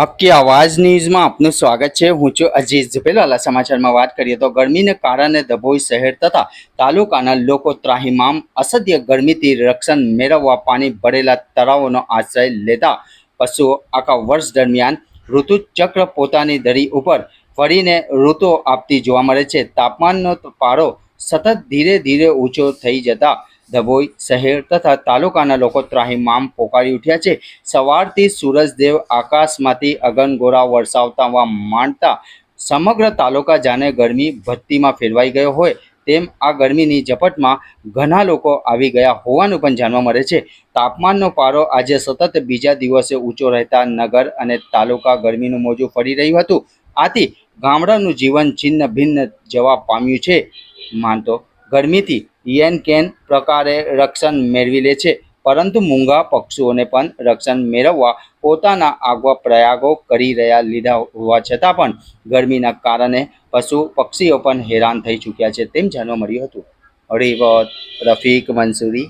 હક્કી આવાજ ન્યૂઝમાં આપનું સ્વાગત છે હું છું અજીત પહેલા સમાચારમાં વાત કરીએ તો ગરમીને કારણે ડભોઈ શહેર તથા તાલુકાના લોકો ત્રાહિમામ અસહ્ય ગરમીથી રક્ષણ મેળવવા પાણી ભરેલા તળાવોનો આશ્રય લેતા પશુઓ આખા વર્ષ દરમિયાન ઋતુચક્ર પોતાની દરી ઉપર ફરીને ઋતુ આપતી જોવા મળે છે તાપમાનનો પારો સતત ધીરે ધીરે ઊંચો થઈ જતા ડભોઈ શહેર તથા તાલુકાના લોકો ત્રાહિમામ પોકારી ઉઠ્યા છે. સવારથી સૂરજદેવ આકાશમાંથી અગનગોરા વરસાવતા માંડતા સમગ્ર તાલુકા જાણે ગરમી ભત્તીમાં ફેરવાઈ ગયો હોય તેમ આ ગરમીની ઝપટમાં ઘણા લોકો આવી ગયા હોવાનું પણ જાણવા મળે છે. તાપમાનનો પારો આજે સતત બીજા દિવસે ઊંચો રહેતા નગર અને તાલુકા ગરમીનું મોજું ફરી રહ્યું હતું. આથી ગામડાનું જીવન છિન્ન ભિન્ન જવા પામ્યું છે. માનતો ગરમીથી યેન કેન પ્રકારે રક્ષણ મેળવી લે છે. પરંતુ મૂંગા પક્ષીઓને પણ રક્ષણ મેળવવા પોતાના આગવા પ્રયાગો કરી રહ્યા લીધા હોવા છતાં પણ ગરમીના કારણે પશુ પક્ષીઓ પણ હેરાન થઈ ચૂક્યા છે. તેમ જાણવા મળ્યું હતું. હરિવત રફીક, મંસૂરી